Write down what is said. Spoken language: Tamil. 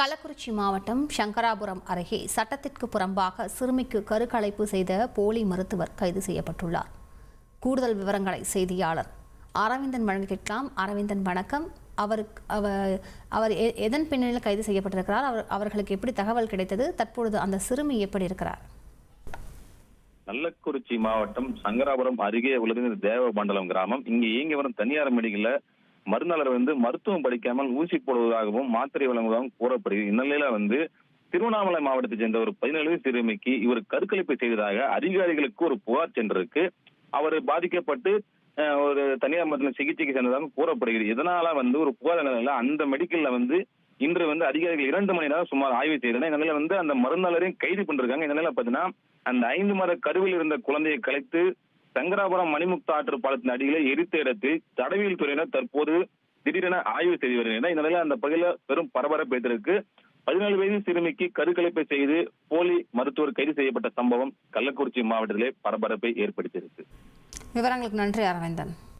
கள்ளக்குறிச்சி மாவட்டம் சங்கராபுரம் அருகே சட்டத்திற்கு புறம்பாக சிறுமிக்கு கருக்கலைப்பு செய்த போலி மருத்துவர் கைது செய்யப்பட்டுள்ளார். கூடுதல் விவரங்களை செய்தியாளர் அரவிந்தன் வழங்க கேட்கலாம் அரவிந்தன் வணக்கம். அவருக்கு அவர் அவர் எ- எதன் பின்னணியில் கைது செய்யப்பட்டிருக்கிறார்? அவர் அவர்களுக்கு எப்படி தகவல் கிடைத்தது? தற்பொழுது அந்த சிறுமி எப்படி இருக்கிறார்? கள்ளக்குறிச்சி மாவட்டம் சங்கராபுரம் அருகே உள்ளது தேவ மண்டலம் கிராமம். இங்க இயங்கி வரும் தனியார் மெடிக்கல்ல மருந்தாளர் வந்து மருத்துவம் படிக்காமல் ஊசி போடுவதாகவும் மாத்திரை வழங்குவதாகவும் கூறப்படுகிறது. இந்நிலையில வந்து திருவண்ணாமலை மாவட்டத்தை சேர்ந்த ஒரு பதினேழு சிறுமிக்கு இவர் கருக்கலைப்பு செய்ததாக அதிகாரிகளுக்கு ஒரு புகார் சென்றிருக்கு. அவர் பாதிக்கப்பட்டு ஒரு தனியார் மருத்துவ சிகிச்சைக்கு சென்றதாக கூறப்படுகிறது. இதனால வந்து ஒரு புகார் நிலையில அந்த மெடிக்கல்ல வந்து இன்று வந்து அதிகாரிகள் இரண்டு மணி நேரம் சுமார் ஆய்வு செய்தனர். இந்த நிலையில வந்து அந்த மருந்தாளரையும் கைது பண்ணிருக்காங்க. இந்த நிலையில பாத்தீங்கன்னா அந்த ஐந்து மாத கருவில் இருந்த குழந்தையை கலைத்து சங்கராபுரம் மணிமுக்தா ஆற்று பாலத்தின் அடியிலே எரித்த இடத்தில் தடவியல் துறையினர் தற்போது திடீரென ஆய்வு செய்து வருகின்றனர். இந்த நிலையில அந்த பகுதியில் பெரும் பரபரப்பு ஏற்றிருக்கு பதினேழு வயது சிறுமிக்கு கருக்கலைப்பை செய்து போலி மருத்துவர் கைது செய்யப்பட்ட சம்பவம் கள்ளக்குறிச்சி மாவட்டத்திலே பரபரப்பை ஏற்படுத்தியிருக்கு. விவரங்களுக்கு நன்றி அரவிந்தன்.